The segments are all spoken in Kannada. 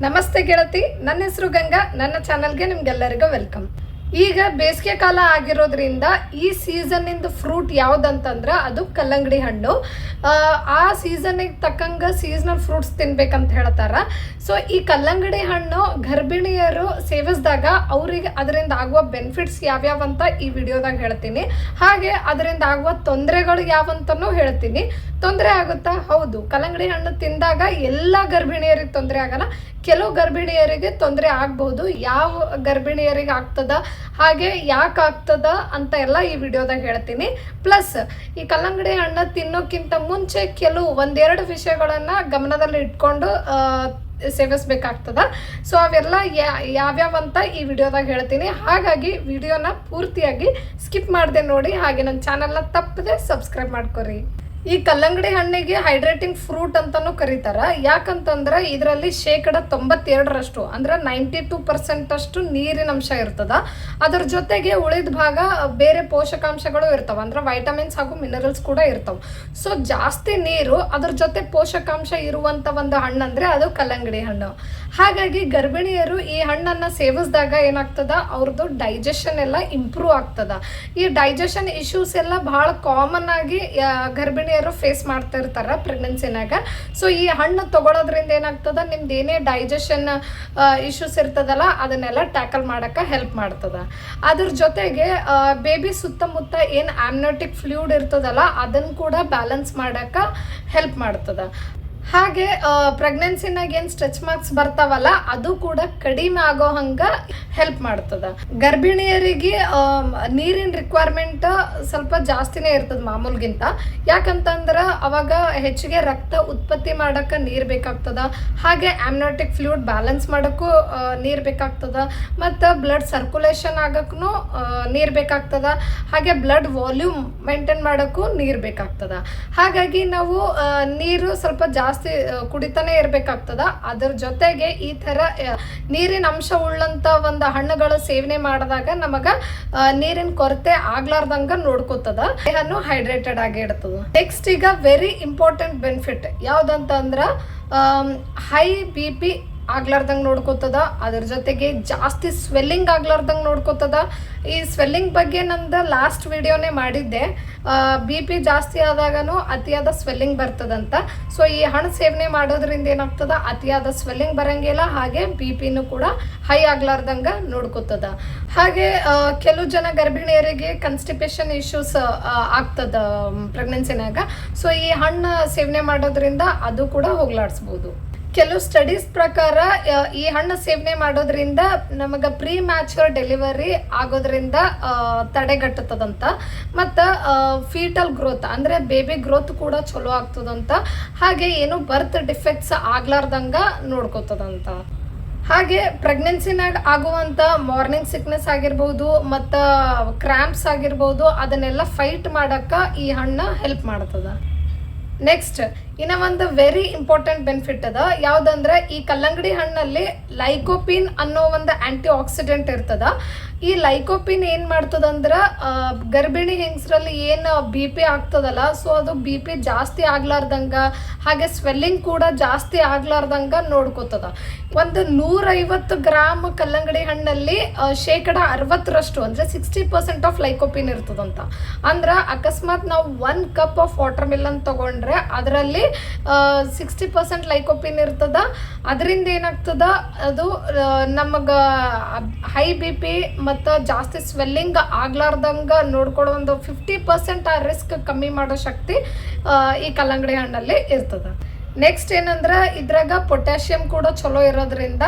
ನಮಸ್ತೆ ಗೆಳತಿ ನನ್ನ ಹೆಸರು ಗಂಗಾ ನನ್ನ ಚಾನಲ್ಗೆ ನಿಮ್ಗೆಲ್ಲರಿಗೂ ವೆಲ್ಕಮ್ ಈಗ ಬೇಸಿಗೆ ಕಾಲ ಆಗಿರೋದ್ರಿಂದ ಈ ಸೀಸನ್ನಿಂದ ಫ್ರೂಟ್ ಯಾವುದಂತಂದ್ರೆ ಅದು ಕಲ್ಲಂಗಡಿ ಹಣ್ಣು. ಆ, ಸೀಸನಿಗೆ ತಕ್ಕಂಗೆ ಸೀಸನಲ್ ಫ್ರೂಟ್ಸ್ ತಿನ್ಬೇಕಂತ ಹೇಳ್ತಾರ. ಸೊ ಈ ಕಲ್ಲಂಗಡಿ ಹಣ್ಣು ಗರ್ಭಿಣಿಯರು ಸೇವಿಸಿದಾಗ ಅವರಿಗೆ ಅದರಿಂದ ಆಗುವ ಬೆನಿಫಿಟ್ಸ್ ಯಾವ್ಯಾವ ಅಂತ ಈ ವಿಡಿಯೋದಾಗ ಹೇಳ್ತೀನಿ. ಹಾಗೆ ಅದರಿಂದ ಆಗುವ ತೊಂದರೆಗಳು ಯಾವಂತನೂ ಹೇಳ್ತೀನಿ. ತೊಂದರೆ ಆಗುತ್ತಾ? ಹೌದು. ಕಲ್ಲಂಗಡಿ ಹಣ್ಣು ತಿಂದಾಗ ಎಲ್ಲ ಗರ್ಭಿಣಿಯರಿಗೆ ತೊಂದರೆ ಆಗಲ್ಲ. ಕೆಲವು ಗರ್ಭಿಣಿಯರಿಗೆ ತೊಂದರೆ ಆಗ್ಬಹುದು. ಯಾವ ಗರ್ಭಿಣಿಯರಿಗೆ ಆಗ್ತದ? ಹಾಗೆ ಯಾಕೆ ಆಗ್ತದ ಅಂತ ಎಲ್ಲ ಈ ವಿಡಿಯೋದಾಗ ಹೇಳ್ತೀನಿ. ಪ್ಲಸ್ ಈ ಕಲ್ಲಂಗಡಿ ಹಣ್ಣು ತಿನ್ನೋಕ್ಕಿಂತ ಮುಂಚೆ ಕೆಲವು ಒಂದೆರಡು ವಿಷಯಗಳನ್ನ ಗಮನದಲ್ಲಿ ಇಟ್ಕೊಂಡು ಸೇವಿಸಬೇಕಾಗ್ತದ. ಸೊ ಅವೆಲ್ಲ ಯಾವ್ಯಾವ ಅಂತ ಈ ವಿಡಿಯೋದಾಗ ಹೇಳ್ತೀನಿ. ಹಾಗಾಗಿ ವಿಡಿಯೋನ ಪೂರ್ತಿಯಾಗಿ ಸ್ಕಿಪ್ ಮಾಡದೆ ನೋಡಿ. ಹಾಗೆ ನನ್ನ ಚಾನಲ್ನ ತಪ್ಪದೆ ಸಬ್ಸ್ಕ್ರೈಬ್ ಮಾಡ್ಕೊರಿ. ಈ ಕಲ್ಲಂಗಡಿ ಹಣ್ಣಿಗೆ ಹೈಡ್ರೇಟಿಂಗ್ ಫ್ರೂಟ್ ಅಂತಾನೂ ಕರೀತಾರ. ಯಾಕಂತಂದ್ರೆ ಇದರಲ್ಲಿ ಶೇಕಡ ತೊಂಬತ್ತೆರಡರಷ್ಟು ಅಂದ್ರೆ ನೈಂಟಿ ಟೂ ಪರ್ಸೆಂಟ್ ಅಷ್ಟು ನೀರಿನ ಅಂಶ ಇರ್ತದ. ಅದ್ರ ಜೊತೆಗೆ ಉಳಿದ ಭಾಗ ಬೇರೆ ಪೋಷಕಾಂಶಗಳು ಇರ್ತಾವ ಅಂದ್ರೆ ವೈಟಮಿನ್ಸ್ ಹಾಗೂ ಮಿನರಲ್ಸ್ ಕೂಡ ಇರ್ತಾವ. ಸೊ ಜಾಸ್ತಿ ನೀರು ಅದ್ರ ಜೊತೆ ಪೋಷಕಾಂಶ ಇರುವಂತ ಒಂದು ಹಣ್ಣು ಅಂದ್ರೆ ಅದು ಕಲ್ಲಂಗಡಿ ಹಣ್ಣು. ಹಾಗಾಗಿ ಗರ್ಭಿಣಿಯರು ಈ ಹಣ್ಣನ್ನ ಸೇವಿಸಿದಾಗ ಏನಾಗ್ತದ? ಅವ್ರದ್ದು ಡೈಜೆಷನ್ ಎಲ್ಲ ಇಂಪ್ರೂವ್ ಆಗ್ತದ. ಈ ಡೈಜೆಷನ್ ಇಶ್ಯೂಸ್ ಎಲ್ಲ ಬಹಳ ಕಾಮನ್ ಆಗಿ ಆ, ಗರ್ಭಿಣಿಯರು ಫೇಸ್ ಮಾಡ್ತಾ ಇರ್ತಾರ ಪ್ರೆಗ್ನೆನ್ಸಿನಾಗ ಸೊ ಈ ಹಣ್ಣು ತಗೊಳೋದ್ರಿಂದ ಏನಾಗ್ತದ? ನಿಮ್ದು ಏನೇ ಡೈಜೆಷನ್ ಇಶ್ಯೂಸ್ ಇರ್ತದಲ್ಲ, ಅದನ್ನೆಲ್ಲ ಟ್ಯಾಕಲ್ ಮಾಡಕ್ಕೆ ಹೆಲ್ಪ್ ಮಾಡ್ತದ. ಅದ್ರ ಜೊತೆಗೆ ಬೇಬಿ ಸುತ್ತಮುತ್ತ ಏನು ಆಮ್ನೋಟಿಕ್ ಫ್ಲೂಡ್ ಇರ್ತದಲ್ಲ ಅದನ್ನು ಕೂಡ ಬ್ಯಾಲೆನ್ಸ್ ಮಾಡಕ್ಕೆ ಹೆಲ್ಪ್ ಮಾಡ್ತದ. ಹಾಗೆ ಪ್ರೆಗ್ನೆನ್ಸಿನಾಗ ಏನು ಸ್ಟ್ರೆಚ್ ಮಾರ್ಕ್ಸ್ ಬರ್ತಾವಲ್ಲ, ಅದು ಕೂಡ ಕಡಿಮೆ ಆಗೋ ಹಂಗ ಹೆಲ್ಪ್ ಮಾಡ್ತದ. ಗರ್ಭಿಣಿಯರಿಗೆ ನೀರಿನ ರಿಕ್ವೈರ್ಮೆಂಟ್ ಸ್ವಲ್ಪ ಜಾಸ್ತಿನೇ ಇರ್ತದ ಮಾಮೂಲ್ಗಿಂತ. ಯಾಕಂತಂದ್ರ, ಅವಾಗ ಹೆಚ್ಚಿಗೆ ರಕ್ತ ಉತ್ಪತ್ತಿ ಮಾಡಕ್ಕ ನೀರು ಬೇಕಾಗ್ತದ. ಹಾಗೆ ಆಮ್ನೋಟಿಕ್ ಫ್ಲೂಡ್ ಬ್ಯಾಲೆನ್ಸ್ ಮಾಡಕ್ಕೂ ನೀರು ಬೇಕಾಗ್ತದ. ಮತ್ತು ಬ್ಲಡ್ ಸರ್ಕ್ಯುಲೇಷನ್ ಆಗೋಕ್ಕೂ ನೀರು ಬೇಕಾಗ್ತದ. ಹಾಗೆ ಬ್ಲಡ್ ವಾಲ್ಯೂಮ್ ಮೇಂಟೈನ್ ಮಾಡೋಕ್ಕೂ ನೀರು ಬೇಕಾಗ್ತದ. ಹಾಗಾಗಿ ನಾವು ನೀರು ಸ್ವಲ್ಪ ಜಾಸ್ತಿ ಆ, ಕುಡಿತಾನೆ ಇರಬೇಕಾಗ್ತದ. ಅದ್ರ ಜೊತೆಗೆ ಈ ಥರ ನೀರಿನ ಅಂಶ ಉಳ್ಳಂತ ಒಂದು ಹಣ್ಣುಗಳು ಸೇವನೆ ಮಾಡಿದಾಗ ನಮಗ ನೀರಿನ ಕೊರತೆ ಆಗ್ಲಾರ್ದಂಗ ನೋಡ್ಕೋತದ. ದೇಹನು ಹೈಡ್ರೇಟೆಡ್ ಆಗಿ ಇಡ್ತದ. ನೆಕ್ಸ್ಟ್ ಈಗ ವೆರಿ ಇಂಪಾರ್ಟೆಂಟ್ ಬೆನಿಫಿಟ್ ಯಾವ್ದಂತಂದ್ರ ಹೈ ಬಿ ಪಿ ಆಗ್ಲಾರ್ದಂಗೆ ನೋಡ್ಕೋತದ. ಅದ್ರ ಜೊತೆಗೆ ಜಾಸ್ತಿ ಸ್ವೆಲ್ಲಿಂಗ್ ಆಗ್ಲಾರ್ದಂಗೆ ನೋಡ್ಕೋತದ. ಈ ಸ್ವೆಲ್ಲಿಂಗ್ ಬಗ್ಗೆ ನಂದು ಲಾಸ್ಟ್ ವಿಡಿಯೋನೇ ಮಾಡಿದ್ದೆ. ಬಿ ಪಿ ಜಾಸ್ತಿ ಆದಾಗನು ಅತಿಯಾದ ಸ್ವೆಲ್ಲಿಂಗ್ ಬರ್ತದಂತ. ಸೊ, ಈ ಹಣ್ಣು ಸೇವನೆ ಮಾಡೋದ್ರಿಂದ ಏನಾಗ್ತದ? ಅತಿಯಾದ ಸ್ವೆಲ್ಲಿಂಗ್ ಬರಂಗಿಲ್ಲ ಹಾಗೆ ಬಿ ಪಿನೂ ಕೂಡ ಹೈ ಆಗ್ಲಾರ್ದಂಗೆ ನೋಡ್ಕೋತದ. ಹಾಗೆ ಕೆಲವು ಜನ ಗರ್ಭಿಣಿಯರಿಗೆ ಕನ್ಸ್ಟಿಪೇಷನ್ ಇಶ್ಯೂಸ್ ಆಗ್ತದ ಪ್ರೆಗ್ನೆನ್ಸಿನಾಗ ಸೊ, ಈ ಹಣ್ಣು ಸೇವನೆ ಮಾಡೋದ್ರಿಂದ ಅದು ಕೂಡ ಹೋಗ್ಲಾಡಿಸ್ಬೋದು. ಕೆಲವು ಸ್ಟಡೀಸ್ ಪ್ರಕಾರ ಈ ಹಣ್ಣು ಸೇವನೆ ಮಾಡೋದ್ರಿಂದ ನಮಗೆ ಪ್ರೀ ಮ್ಯಾಚುರ್ ಡೆಲಿವರಿ ಆಗೋದ್ರಿಂದ ತಡೆಗಟ್ಟುತ್ತದೆ ತಡೆಗಟ್ಟುತ್ತದಂತ. ಮತ್ತು ಫೀಟಲ್ ಗ್ರೋತ್ ಅಂದರೆ ಬೇಬಿ ಗ್ರೋತ್ ಕೂಡ ಚಲೋ ಆಗ್ತದಂತ. ಹಾಗೆ ಏನು ಬರ್ತ್ ಡಿಫೆಕ್ಟ್ಸ್ ಆಗ್ಲಾರ್ದಂಗ ನೋಡ್ಕೋತದಂತ. ಹಾಗೆ ಪ್ರೆಗ್ನೆನ್ಸಿನಾಗ ಆಗುವಂಥ ಮಾರ್ನಿಂಗ್ ಸಿಕ್ನೆಸ್ ಆಗಿರ್ಬೋದು, ಮತ್ತು ಕ್ರ್ಯಾಂಪ್ಸ್ ಆಗಿರ್ಬೋದು, ಅದನ್ನೆಲ್ಲ ಫೈಟ್ ಮಾಡೋಕ್ಕೆ ಈ ಹಣ್ಣು ಹೆಲ್ಪ್ ಮಾಡ್ತದೆ. ನೆಕ್ಸ್ಟ್ ಇನ್ನ ಒಂದು ವೆರಿ ಇಂಪಾರ್ಟೆಂಟ್ ಬೆನಿಫಿಟ್ ಅದ. ಯಾವ್ದಂದ್ರೆ ಈ ಕಲ್ಲಂಗಡಿ ಹಣ್ಣಲ್ಲಿ ಲೈಕೋಪಿನ್ ಅನ್ನೋ ಒಂದು ಆಂಟಿ ಆಕ್ಸಿಡೆಂಟ್ ಇರ್ತದ. ಈ ಲೈಕೋಪಿನ್ ಏನ್ ಮಾಡ್ತದಂದ್ರ ಗರ್ಭಿಣಿ ಹೆಂಗಸರಲ್ಲಿ ಏನು ಬಿ ಪಿ ಆಗ್ತದಲ್ಲ ಸೊ ಅದು ಬಿ ಪಿ ಜಾಸ್ತಿ ಆಗ್ಲಾರ್ದಂಗ, ಹಾಗೆ ಸ್ವೆಲ್ಲಿಂಗ್ ಕೂಡ ಜಾಸ್ತಿ ಆಗ್ಲಾರ್ದಂಗ ನೋಡ್ಕೋತದ. ಒಂದು ನೂರೈವತ್ತು ಗ್ರಾಮ್ ಕಲ್ಲಂಗಡಿ ಹಣ್ಣಲ್ಲಿ ಶೇಕಡ ಅರವತ್ತರಷ್ಟು, ಅಂದ್ರೆ ಸಿಕ್ಸ್ಟಿ ಪರ್ಸೆಂಟ್ ಆಫ್ ಲೈಕೋಪಿನ್ ಇರ್ತದಂತ. ಅಂದ್ರ ಅಕಸ್ಮಾತ್ ನಾವು one cup of watermelon ತಗೊಂಡ್ರೆ, ಅದರಲ್ಲಿ ಸಿಕ್ಸ್ಟಿ ಪರ್ಸೆಂಟ್ ಲೈಕೋಪಿನ್ ಇರ್ತದ. ಅದರಿಂದ ಏನಾಗ್ತದ? ಅದು ನಮಗ ಹೈ ಬಿ ಪಿ ಮತ್ತು ಜಾಸ್ತಿ ಸ್ವೆಲ್ಲಿಂಗ್ ಆಗ್ಲಾರ್ದಂಗ ನೋಡ್ಕೊಳ್ಳೋ ಒಂದು ಫಿಫ್ಟಿ ಪರ್ಸೆಂಟ್ ಆ ರಿಸ್ಕ್ ಕಮ್ಮಿ ಮಾಡೋ ಶಕ್ತಿ ಈ ಕಲ್ಲಂಗಡಿ ಹಣ್ಣಲ್ಲಿ ಇರ್ತದ. ನೆಕ್ಸ್ಟ್ ಏನಂದ್ರೆ, ಇದ್ರಾಗ ಪೊಟ್ಯಾಷಿಯಂ ಕೂಡ ಚಲೋ ಇರೋದ್ರಿಂದ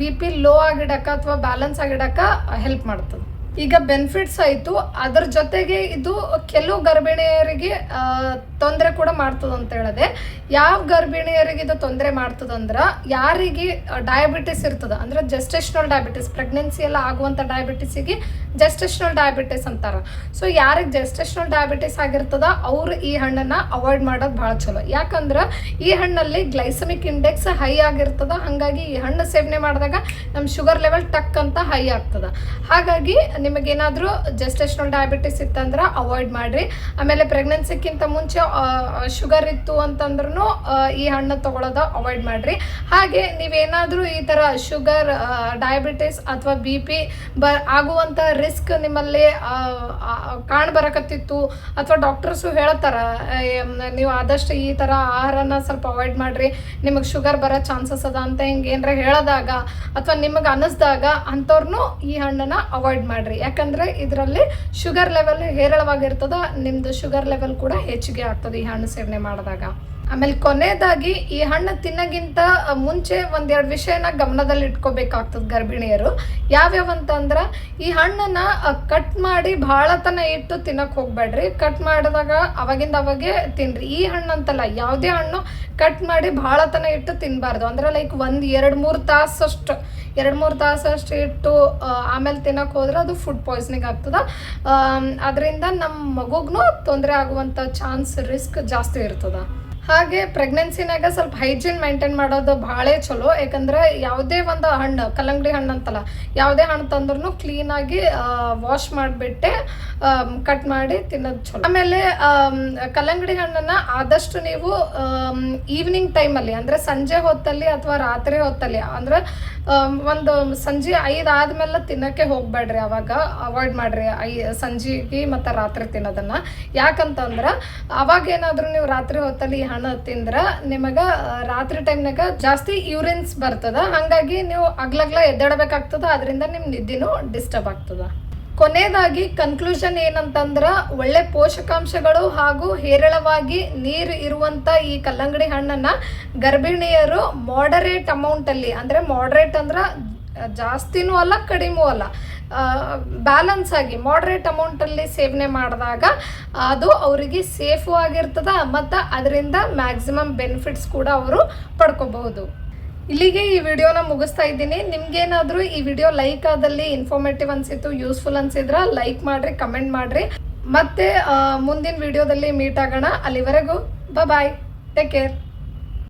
ಬಿ ಪಿ ಲೋ ಆಗಿಡಕ ಅಥವಾ ಬ್ಯಾಲೆನ್ಸ್ ಆಗಿಡಕ ಹೆಲ್ಪ್ ಮಾಡ್ತದೆ. ಈಗ ಬೆನಿಫಿಟ್ಸ್ ಆಯಿತು. ಅದ್ರ ಜೊತೆಗೆ ಇದು ಕೆಲವು ಗರ್ಭಿಣಿಯರಿಗೆ ತೊಂದರೆ ಕೂಡ ಮಾಡ್ತದ ಅಂತ ಹೇಳಿದೆ, ಯಾವ ಗರ್ಭಿಣಿಯರಿಗೆ ಇದು ತೊಂದರೆ ಮಾಡ್ತದಂದ್ರೆ ಯಾರಿಗೆ ಡಯಾಬಿಟಿಸ್ ಇರ್ತದ, ಅಂದ್ರೆ ಜೆಸ್ಟೇಷನಲ್ ಡಯಾಬಿಟಿಸ್ ಪ್ರೆಗ್ನೆನ್ಸಿ ಎಲ್ಲ ಆಗುವಂಥ ಡಯಾಬಿಟಿಸಿಗೆ ಜೆಸ್ಟೇಷನಲ್ ಡಯಾಬಿಟಿಸ್ ಅಂತಾರ. ಸೊ ಯಾರಿಗೆ ಜೆಸ್ಟೇಷನಲ್ ಡಯಾಬಿಟಿಸ್ ಆಗಿರ್ತದ, ಅವ್ರು ಈ ಹಣ್ಣನ್ನ ಅವಾಯ್ಡ್ ಮಾಡೋದು ಭಾಳ ಚಲೋ. ಯಾಕಂದ್ರೆ ಈ ಹಣ್ಣಲ್ಲಿ ಗ್ಲೈಸಮಿಕ್ ಇಂಡೆಕ್ಸ್ ಹೈ ಆಗಿರ್ತದ, ಹಾಗಾಗಿ ಈ ಹಣ್ಣು ಸೇವನೆ ಮಾಡಿದಾಗ ನಮ್ಮ ಶುಗರ್ ಲೆವೆಲ್ ಟಕ್ ಅಂತ ಹೈ ಆಗ್ತದ. ಹಾಗಾಗಿ ನಿಮಗೇನಾದರೂ ಜೆಸ್ಟೇಷನಲ್ ಡಯಾಬಿಟಿಸ್ ಇತ್ತಂದ್ರೆ ಅವಾಯ್ಡ್ ಮಾಡ್ರಿ. ಆಮೇಲೆ ಪ್ರೆಗ್ನೆನ್ಸಿಕ್ಕಿಂತ ಮುಂಚೆ ಶುಗರ್ ಇತ್ತು ಅಂತಂದ್ರೂ ಈ ಹಣ್ಣು ತಗೊಳ್ಳೋದು ಅವಾಯ್ಡ್ ಮಾಡಿರಿ. ಹಾಗೆ ನೀವೇನಾದರೂ ಈ ಥರ ಶುಗರ್ ಡಯಾಬಿಟಿಸ್ ಅಥವಾ ಬಿ ಪಿ ಬ ಆಗುವಂಥ ರಿಸ್ಕ್ ನಿಮ್ಮಲ್ಲಿ ಕಾಣ್ಬರಕತ್ತಿತ್ತು ಅಥವಾ ಡಾಕ್ಟರ್ಸು ಹೇಳ್ತಾರೆ ನೀವು ಆದಷ್ಟು ಈ ಥರ ಆಹಾರನ ಸ್ವಲ್ಪ ಅವಾಯ್ಡ್ ಮಾಡಿರಿ. ನಿಮಗೆ ಶುಗರ್ ಬರೋ ಚಾನ್ಸಸ್ ಅದ ಅಂತ ಹಿಂಗೆ ಏನಾರ ಹೇಳಿದಾಗ ಅಥವಾ ನಿಮಗೆ ಅನ್ನಿಸ್ದಾಗ ಅಂಥವ್ರನ್ನೂ ಈ ಹಣ್ಣನ್ನು ಅವಾಯ್ಡ್ ಮಾಡಿರಿ. ಯಾಕಂದರೆ ಇದರಲ್ಲಿ ಶುಗರ್ ಲೆವೆಲ್ ಹೇರಳವಾಗಿರ್ತದ ನಿಮ್ಮದು ಶುಗರ್ ಲೆವೆಲ್ ಕೂಡ ಹೆಚ್ಚಿಗೆ ಆಗ್ತದೆ. ಈ ಹಣ್ಣು ಸೇವನೆ ಮಾಡಿದಾಗ. ಆಮೇಲೆ ಕೊನೆಯದಾಗಿ ಈ ಹಣ್ಣು ತಿನ್ನಗಿಂತ ಮುಂಚೆ ಒಂದೆರಡು ವಿಷಯನ ಗಮನದಲ್ಲಿ ಇಟ್ಕೋಬೇಕಾಗ್ತದೆ ಗರ್ಭಿಣಿಯರು. ಯಾವ್ಯಾವ ಅಂತಂದ್ರೆ ಈ ಹಣ್ಣನ್ನ ಕಟ್ ಮಾಡಿ ಭಾಳ ತನ ಇಟ್ಟು ತಿನ್ನಕ್ಕೆ ಹೋಗ್ಬೇಡ್ರಿ. ಕಟ್ ಮಾಡಿದಾಗ ಅವಾಗಿಂದ ಅವಾಗೆ ತಿನ್ರಿ. ಈ ಹಣ್ಣು ಅಂತಲ್ಲ, ಯಾವುದೇ ಹಣ್ಣು ಕಟ್ ಮಾಡಿ ಭಾಳ ತನ ಇಟ್ಟು ತಿನ್ನಬಾರ್ದು ಅಂದ್ರೆ ಲೈಕ್ ಒಂದು ಎರಡು ಮೂರು ತಾಸಷ್ಟು ಎರಡು ಮೂರು ತಾಸಷ್ಟು ಇಟ್ಟು ಆಮೇಲೆ ತಿನ್ನಕ್ಕೆ ಹೋದ್ರೆ ಅದು ಫುಡ್ ಪಾಯ್ಸನಿಂಗ್ ಆಗ್ತದೆ. ಅದರಿಂದ ನಮ್ಮ ಮಗುಗೂ ತೊಂದರೆ ಆಗುವಂಥ ಚಾನ್ಸ್ ರಿಸ್ಕ್ ಜಾಸ್ತಿ ಇರ್ತದೆ. ಹಾಗೆ ಪ್ರೆಗ್ನೆನ್ಸಿನಾಗ ಸ್ವಲ್ಪ ಹೈಜೀನ್ ಮೇಂಟೈನ್ ಮಾಡೋದು ಭಾಳ ಚಲೋ. ಯಾಕಂದ್ರೆ ಯಾವುದೇ ಒಂದು ಹಣ್ಣು, ಕಲ್ಲಂಗಡಿ ಹಣ್ಣು ಅಂತಲ್ಲ, ಯಾವುದೇ ಹಣ್ಣು ತಂದ್ರೂ ಕ್ಲೀನಾಗಿ ವಾಶ್ ಮಾಡಿಬಿಟ್ಟೆ ಕಟ್ ಮಾಡಿ ತಿನ್ನೋದು ಚಲೋ. ಆಮೇಲೆ ಕಲ್ಲಂಗಡಿ ಹಣ್ಣನ್ನು ಆದಷ್ಟು ನೀವು ಈವ್ನಿಂಗ್ ಟೈಮಲ್ಲಿ ಅಂದರೆ ಸಂಜೆ ಹೊತ್ತಲ್ಲಿ ಅಥವಾ ರಾತ್ರಿ ಹೊತ್ತಲ್ಲಿ, ಅಂದರೆ ಒಂದು ಸಂಜೆ ಐದು ಆದ್ಮೇಲೆ ತಿನ್ನೋಕ್ಕೆ ಹೋಗ್ಬೇಡ್ರಿ ಅವಾಗ. ಅವಾಯ್ಡ್ ಮಾಡ್ರಿ. ಐ, ಸಂಜೆಗೆ ಮತ್ತು ರಾತ್ರಿ ತಿನ್ನೋದನ್ನು. ಯಾಕಂತಂದ್ರೆ ಅವಾಗ ಏನಾದರೂ ನೀವು ರಾತ್ರಿ ಹೊತ್ತಲ್ಲಿ ಈ ಹಣ್ಣು ತಿಂದ್ರೆ ನಿಮಗೆ ರಾತ್ರಿ ಟೈಮ್ನಾಗ ಜಾಸ್ತಿ ಯೂರಿನ್ಸ್ ಬರ್ತದ. ಹಾಗಾಗಿ ನೀವು ಅಗ್ಲಗ್ಲ ಎದ್ದಾಡ್ಬೇಕಾಗ್ತದ ಅದರಿಂದ ನಿಮ್ಮ ನಿದ್ದಿನೂ ಡಿಸ್ಟರ್ಬ್ ಆಗ್ತದ. ಕೊನೆಯದಾಗಿ ಕನ್ಕ್ಲೂಷನ್ ಏನಂತಂದ್ರ, ಒಳ್ಳೆ ಪೋಷಕಾಂಶಗಳು ಹಾಗೂ ಹೇರಳವಾಗಿ ನೀರು ಇರುವಂತ ಈ ಕಲ್ಲಂಗಡಿ ಹಣ್ಣನ್ನ ಗರ್ಭಿಣಿಯರು ಮಾಡರೇಟ್ ಅಮೌಂಟಲ್ಲಿ ಅಂದ್ರೆ ಮಾಡರೇಟ್ ಅಂದ್ರೆ ಜಾಸ್ತಿನೂ ಅಲ್ಲ, ಕಡಿಮೂ ಅಲ್ಲ ಬ್ಯಾಲೆನ್ಸ್ ಆಗಿ ಮಾಡ್ರೇಟ್ ಅಮೌಂಟಲ್ಲಿ ಸೇವನೆ ಮಾಡಿದಾಗ ಅದು ಅವರಿಗೆ ಸೇಫು ಆಗಿರ್ತದ ಮತ್ತು ಅದರಿಂದ ಮ್ಯಾಕ್ಸಿಮಮ್ ಬೆನಿಫಿಟ್ಸ್ ಕೂಡ ಅವರು ಪಡ್ಕೋಬಹುದು. ಇಲ್ಲಿಗೆ ಈ ವಿಡಿಯೋನ ಮುಗಿಸ್ತಾ ಇದ್ದೀನಿ. ನಿಮ್ಗೇನಾದರೂ ಈ ವಿಡಿಯೋ ಲೈಕ್ ಆದಲ್ಲಿ ಇನ್ಫಾರ್ಮೇಟಿವ್ ಅನ್ಸಿತ್ತು ಯೂಸ್ಫುಲ್ ಅನ್ಸಿದ್ರೆ ಲೈಕ್ ಮಾಡ್ರಿ ಕಮೆಂಟ್ ಮಾಡ್ರಿ. ಮತ್ತೆ ಮುಂದಿನ ವಿಡಿಯೋದಲ್ಲಿ ಮೀಟ್ ಆಗೋಣ. ಅಲ್ಲಿವರೆಗೂ ಬಾಯ್ ಟೇಕ್ ಕೇರ್